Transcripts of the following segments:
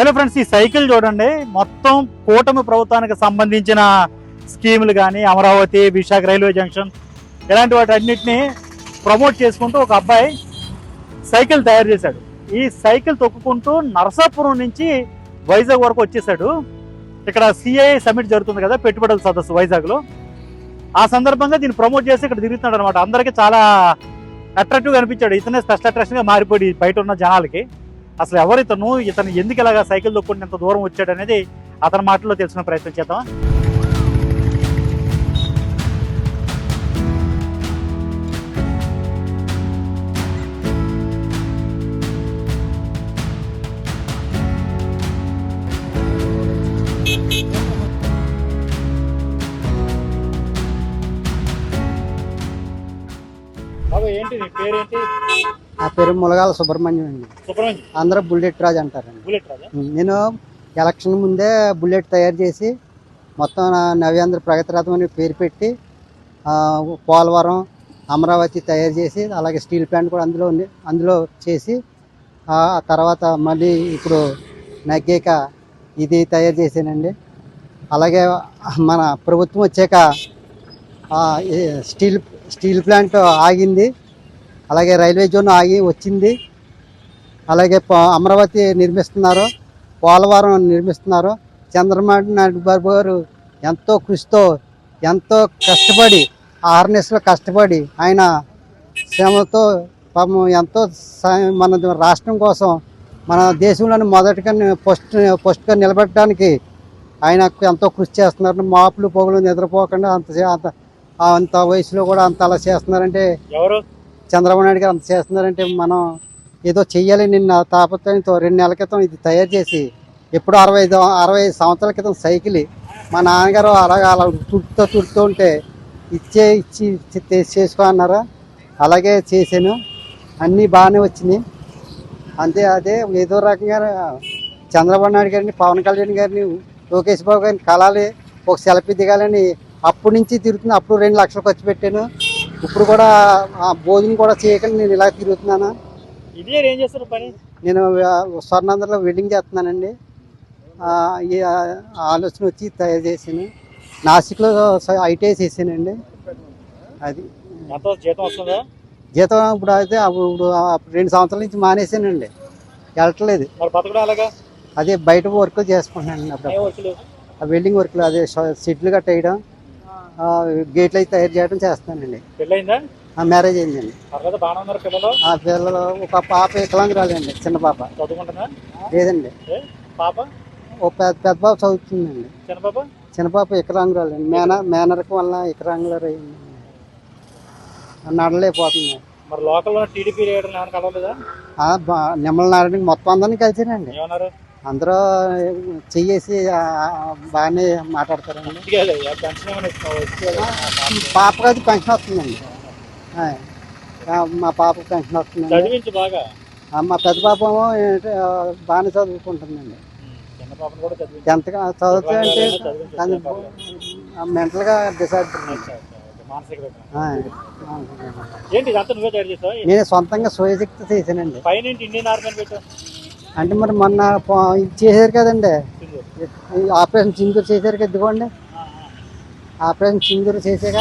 Hello friends ఈ cycle చూడండి. మొత్తం కూటమి ప్రభుత్వానికి సంబంధించిన స్కీములు కానీ అమరావతి విశాఖ రైల్వే జంక్షన్ ఇలాంటి వాటి అన్నింటినీ ప్రమోట్ చేసుకుంటూ ఒక అబ్బాయి సైకిల్ తయారు చేశాడు. ఈ సైకిల్ తొక్కుకుంటూ నరసాపురం నుంచి వైజాగ్ వరకు వచ్చేసాడు ఇక్కడ సిఐ సమిట్ జరుగుతుంది కదా పెట్టుబడుల సదస్సు వైజాగ్లో. ఆ సందర్భంగా దీన్ని ప్రమోట్ చేసి ఇక్కడ తిరుగుతున్నాడు అనమాట అందరికీ చాలా అట్రాక్టివ్గా అనిపించాడు. ఇతనే స్పెషల్ అట్రాక్షన్గా మారిపోయి బయట ఉన్న జనాలకి. అసలు ఎవరు ఇతను ఇతను ఎందుకు ఇలాగా సైకిల్ తొక్కుంటే ఇంత దూరం వచ్చాడు అనేది అతని మాటల్లో తెలుసుకునే ప్రయత్నం చేద్దాం బాబు ఏంటి నీ పేరేంటి? నా పేరు ములగాల సుబ్రహ్మణ్యం అండి. సుబ్రహ్మణ్యం. అందరూ బుల్లెట్ రాజు అంటారండి. బుల్లెట్ రాజా? నేను ఎలక్షన్ ముందే బుల్లెట్ తయారు చేసి మొత్తం నా నవ్యాంధ్ర ప్రగతి రథం అని పేరు పెట్టి పోలవరం అమరావతి తయారు చేసి అలాగే స్టీల్ ప్లాంట్ కూడా అందులో ఉంది అందులో చేసి ఆ తర్వాత మళ్ళీ ఇప్పుడు నగ్గాక ఇది తయారు చేశానండి. అలాగే మన ప్రభుత్వం వచ్చాక స్టీల్ స్టీల్ ప్లాంట్ ఆగింది. అలాగే రైల్వే జోన్ ఆగి వచ్చింది. అలాగే అమరావతి నిర్మిస్తున్నారు. పోలవరం నిర్మిస్తున్నారు. చంద్రబాబు నాయుడు బాబు గారు ఎంతో కృషితో ఎంతో కష్టపడి ఆర్నెస్లో కష్టపడి ఆయన శ్రమతో పాపం ఎంతో మన రాష్ట్రం కోసం మన దేశంలోని మొదటిగా ఫస్ట్ ఫస్ట్గా నిలబెట్టడానికి ఆయన ఎంతో కృషి చేస్తున్నారు. మాపులు పొగలు నిద్రపోకుండా అంత అంత అంత వయసులో కూడా అంత అలా చేస్తున్నారంటే ఎవరు? చంద్రబాబు నాయుడు గారు అంత చేస్తున్నారంటే మనం ఏదో చెయ్యాలి నిన్న తాపత్రయంతో రెండు నెలల క్రితం ఇది తయారు చేసి ఎప్పుడు అరవై ఐదు అరవై ఐదు సంవత్సరాల క్రితం సైకిల్ మా నాన్నగారు అలాగే అలా తుడుతూ చుడుతూ ఉంటే ఇచ్చే ఇచ్చి చేసుకో అన్నారు? అలాగే చేశాను. అన్నీ బాగానే వచ్చినాయి. అంతే అదే ఏదో రకంగా చంద్రబాబు నాయుడు గారిని పవన్ కళ్యాణ్ గారిని లోకేష్ బాబు గారిని కలాలి ఒక సెల్ఫీ దిగాలని అప్పటి నుంచి తిరుగుతుంది. అప్పుడు రెండు లక్షలు ఖర్చు పెట్టాను. ఇప్పుడు కూడా ఆ భోజనం కూడా చేయకుండా నేను ఇలా తిరుగుతున్నాను? ఇది ఏం చేస్తారు పని? నేను స్వర్ణాంధ్రలో వెడ్డింగ్ చేస్తున్నానండి. ఆలోచన వచ్చి తయారు చేశాను. నాసిక్లో ఐటీఐ చేశానండి. అది. జీతం వస్తుందా? జీతం ఇప్పుడు అయితే ఇప్పుడు రెండు సంవత్సరాల నుంచి మానేశానండి. వెళ్ళట్లేదు. అదే బయట వర్క్ చేసుకుంటున్నాను అప్పుడు వెల్డింగ్ వర్క్లు అదే వేయడం ఆ, గేట్లు అయితే తయారు చేయడం చేస్తానండి. పెళ్ళయిందా? ఆ మ్యారేజ్ అయిందండి. ఆ పిల్లలు ఒక పాప వికలాంగురాలండి చిన్న పాప. లేదండి. పాప? ఓ పెద్ద పెద్ద పాప చదువుతుందండి. చిన్న పాప? చిన్న పాప వికలాంగురాలండి మేన మేనరకం వల్ల వికలాంగులు అయింది నడలేకపోతుంది. మరి లోకల్లో టీడీపీ నిమ్మల నారాయణ మొత్తం అందరినీ కలిసానండి ఏమన్నారు? అందరూ చెయ్యేసి బాగానే మాట్లాడతారండి. పాపకి అది పెన్షన్ వస్తుందండి. మా పాపకి పెన్షన్ వస్తుందండి. మా పెద్ద పాప బాగానే చదువుకుంటుందండి. ఎంతగా చదువుతా అంటే మెంటల్గా డిసైడ్ నేను సొంతంగా స్వయశక్తి చేశానండి. పైన ఇండియన్ ఆర్మీ అంటే మరి మొన్న చేశారు కదండి. ఆపరేషన్ సింధూర్ చేశారు కదా ఇదిగోండి. ఆపరేషన్ సింధూర్ చేసాక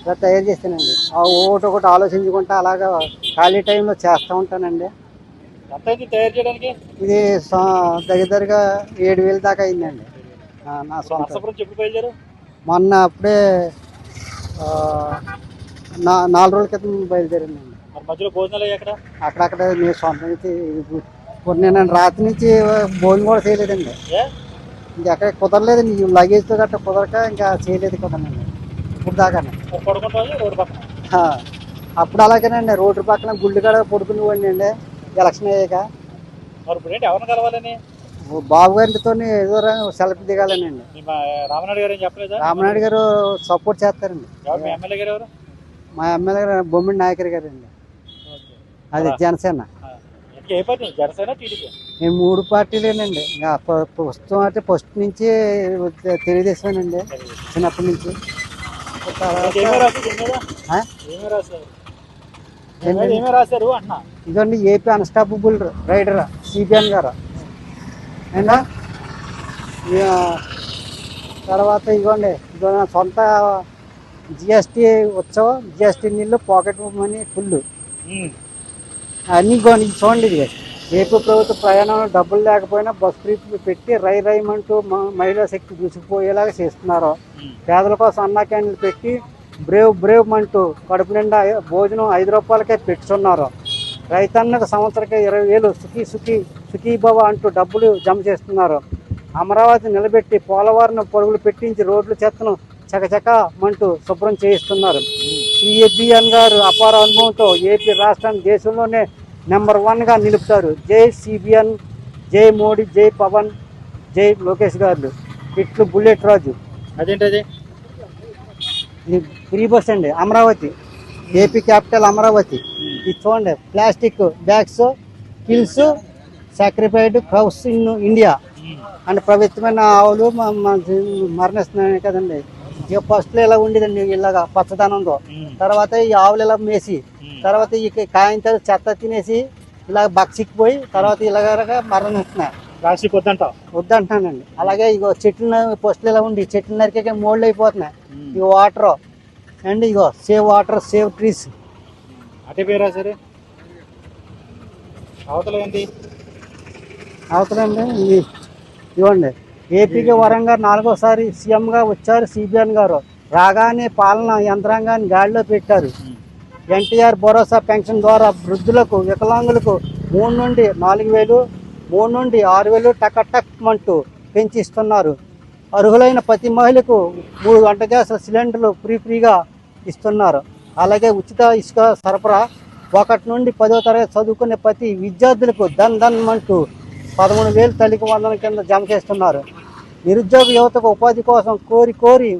ఇలా తయారు చేస్తానండి. ఆ ఒకటి ఒకటి ఆలోచించుకుంటా అలాగా ఖాళీ టైంలో చేస్తూ ఉంటానండి. ఇది దగ్గరగా ఏడు వేలు దాకా అయిందండి. నా సొంత. మొన్న అప్పుడే నా నాలుగు రోజుల క్రితం బయలుదేరిందండి మధ్యలో భోజనాలు అక్కడక్కడ నేను సొంతం అయితే ఇప్పుడు నేను రాత్రి నుంచి భోజనం కూడా చేయలేదండి. ఇంకా అక్కడ కుదరలేదండి. ఈ లగేజ్తో గట్రా కుదరక ఇంకా చేయలేదు కదండి. ఇప్పుడు ఆ, అప్పుడు అలాగేనండి. రోడ్డు పక్కన గుళ్ళు కాడ పడుకుని అండి. ఎలక్షన్ అయ్యాక. ఎవరిని కలవాలని? బాబు గారితో ఏదో సెల్ఫీ దిగాలనండి మా రామనాయుడు గారు చెప్పలేదా? రామనాయుడు గారు సపోర్ట్ చేస్తారండి. మీ ఎమ్మెల్యే గారు బొమ్మిడి నాయకర్ గారు అండి అది జనసేన. ఏ పార్టీ జనసేన టీడీపీ? నేను మూడు పార్టీలేనండి. ఇంకా ప్రస్తుతం అంటే ఫస్ట్ నుంచి తెలుగుదేశమేనండి చిన్నప్పటి నుంచి. తర్వాత రాశారు? ఆ? ఇదండి ఏపీ అన్స్టాపబుల్ రైడర్ సిపిఎన్ గారు. ఇక తర్వాత ఇదిగోండి ఇదిగో నా సొంత జిఎస్టీ ఉత్సవం జిఎస్టీ నీళ్ళు పాకెట్ మనీ ఫుల్ అన్ని చూడండి ఇది ఏపీ ప్రభుత్వ ప్రయాణంలో డబ్బులు లేకపోయినా బస్ ఫ్రీ పెట్టి రై రైమంటూ మ- మహిళా శక్తి దూసుకుపోయేలాగా చేస్తున్నారు. పేదల కోసం అన్నా క్యాండిల్ పెట్టి బ్రేవ్ బ్రేవ్ అంటూ కడుపు నిండా భోజనం ఐదు రూపాయలకే పెట్టుతున్నారు. రైతన్నకు సంవత్సరకే ఇరవై వేలు సుఖీ సుఖీ సుఖీ భవ అంటూ డబ్బులు జమ చేస్తున్నారు. అమరావతి నిలబెట్టి పోలవరం పొరుగులు పెట్టించి రోడ్లు చెత్తను చకచక మంటూ శుభ్రం చేయిస్తున్నారు. సిఎబిఎన్ గారు అపార అనుభవంతో ఏపీ రాష్ట్రాన్ని దేశంలోనే నెంబర్ వన్గా నిలుపుతారు. జై సిబిఎన్ జై మోడీ జై పవన్ జై లోకేష్ గారు. ఇట్లు బుల్లెట్ రాజు. అదేంటది? ఫ్రీ బస్ అండి అమరావతి. AP capital Amaravati. ఇది చూడండి plastic bags kills sacrificed cows in India and పవిత్రమైన ఆవులు మరణిస్తున్నాయి కదండి. ఇక ఫస్ట్లో ఇలా ఉండేదండి ఇలాగా పచ్చదనంతో తర్వాత ఈ ఆవులు ఇలా మేసి తర్వాత ఈ కాయంతో చెత్త తినేసి ఇలా బక్సిక్కిపోయి తర్వాత ఇలాగ మరణిస్తున్నాయి రాసి కొద్దంట వద్దంటున్నానండి. అలాగే ఇగో చెట్లు ఫస్ట్లో ఇలా ఉండి చెట్లు నరికే మోళ్ళు అయిపోతున్నాయి. ఈ వాటర్ అండ్ ఇగో సేవ్ వాటర్ సేవ్ ట్రీస్ అటే పేరా సరే అవతల ఏంటి? అవసరండి ఇవి ఇవ్వండి. ఏపీకి వరంగా నాలుగోసారి సీఎంగా వచ్చారు సిబిఎన్ గారు. రాగానే పాలన యంత్రాంగాన్ని గాడిలో పెట్టారు. ఎన్టీఆర్ భరోసా పెన్షన్ ద్వారా వృద్ధులకు వికలాంగులకు మూడు నుండి నాలుగు వేలు మూడు నుండి ఆరు వేలు టక్ అంటూ పెంచిస్తున్నారు. అర్హులైన ప్రతి మహిళకు మూడు వంట గ్యాస్ సిలిండర్లు ఫ్రీ ఫ్రీగా ఇస్తున్నారు. అలాగే ఉచిత ఇసుక సరఫరా ఒకటి నుండి పదో తరగతి చదువుకునే ప్రతి విద్యార్థులకు దన్ దన్ అంటూ పదమూడు వేలు తల్లికి వందల కింద జమ చేస్తున్నారు. నిరుద్యోగ యువతకు ఉపాధి కోసం కోరి కోరి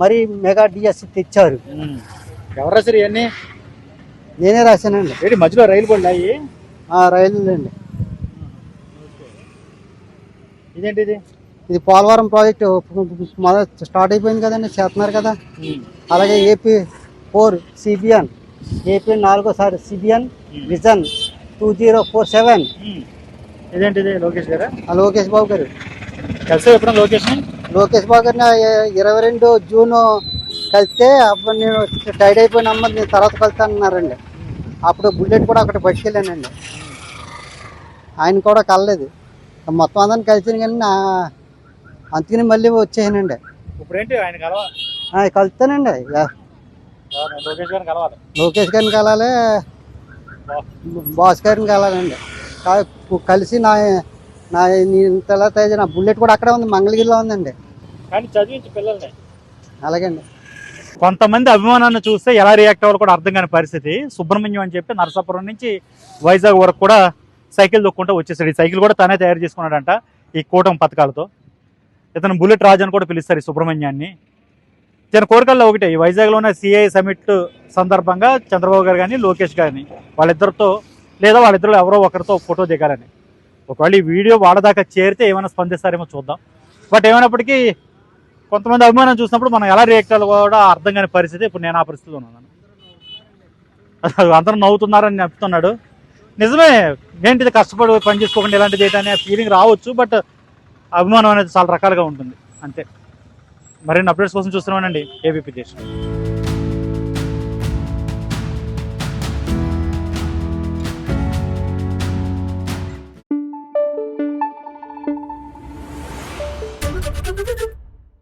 మరీ మెగా డిఎస్సి తెచ్చారు. ఎవరు రాశారు ఇవన్నీ? నేనే రాశానండి. ఏంటి మధ్యలో రైలు ఆ రైలు అండి ఇదేంటి ఇది? ఇది పోలవరం ప్రాజెక్టు మొదట స్టార్ట్ అయిపోయింది కదండి చేస్తున్నారు కదా. అలాగే ఏపీ ఫోర్ సిబిఎన్ ఏపీ నాలుగోసారి CBN vision two zero four seven. ఇదేంటిది లోకేష్ గారా? లోకేష్ బాబు గారు. కలిసే ఎప్పుడు లోకేష్ లోకేష్ బాబు గారిని ఇరవై రెండు జూన్ కలిస్తే అప్పుడు నేను టైడ్ అయిపోయిన అమ్మ నేను తర్వాత కలుతానన్నారండి అప్పుడు బుల్లెట్ కూడా అక్కడ పట్టుకెళ్ళానండి. ఆయన కూడా కలలేదు. మొత్తం అందరిని కలిసాను కానీ నా అందుకని మళ్ళీ వచ్చేసానండి. ఇప్పుడు ఏంటి ఆయన కలవ? కలుస్తానండి. లోకేష్ గారిని కలవాలి. లోకేష్ గారిని కలాలి బాస్ గారిని కలాలండి. కలిసి నా నా ఇంతలా తేజ నా బుల్లెట్ కూడా అక్కడే ఉంది మంగళగిరిలో ఉందండి. కానీ చదివించి పిల్లల్ని. అలాగండి. కొంతమంది అభిమానాన్ని చూస్తే ఎలా రియాక్ట్ అవ్వాలో కూడా అర్థం కాని పరిస్థితి. సుబ్రహ్మణ్యం అని చెప్పి నరసాపురం నుంచి వైజాగ్ వరకు కూడా సైకిల్ దొక్కుంటూ వచ్చేసాడు. ఈ సైకిల్ కూడా తనే తయారు చేసుకున్నాడంట ఈ కూటమి పథకాలతో. ఇతను బుల్లెట్ రాజు అని కూడా పిలుస్తారు ఈ సుబ్రహ్మణ్యాన్ని. ఇతని కోరికల్లో ఒకటే ఈ వైజాగ్లో ఉన్న సిఐ సమిట్ సందర్భంగా చంద్రబాబు గారు కానీ లోకేష్ గారిని వాళ్ళిద్దరితో లేదా వాళ్ళిద్దరు ఎవరో ఒకరితో ఫోటో దిగాలని. ఒకవేళ ఈ వీడియో వాళ్ళ దాకా చేరితే ఏమైనా స్పందిస్తారేమో చూద్దాం. బట్ ఏమైనప్పటికీ కొంతమంది అభిమానం చూసినప్పుడు మనం ఎలా రియాక్ట్ అవ్వాలో కూడా అర్థం కాని పరిస్థితి ఇప్పుడు నేను ఆ పరిస్థితిలో ఉన్నాను. అందరూ నవ్వుతున్నారని చెప్తున్నాడు నిజమే ఏంటిది కష్టపడి పని చేసుకోకుండా ఇలాంటిది ఏంటనే ఫీలింగ్ రావచ్చు బట్ అభిమానం అనేది చాలా రకాలుగా ఉంటుంది. అంతే. మరిన్ని అప్డేట్స్ కోసం చూస్తున్నామండి ఏబీపీ దేశం.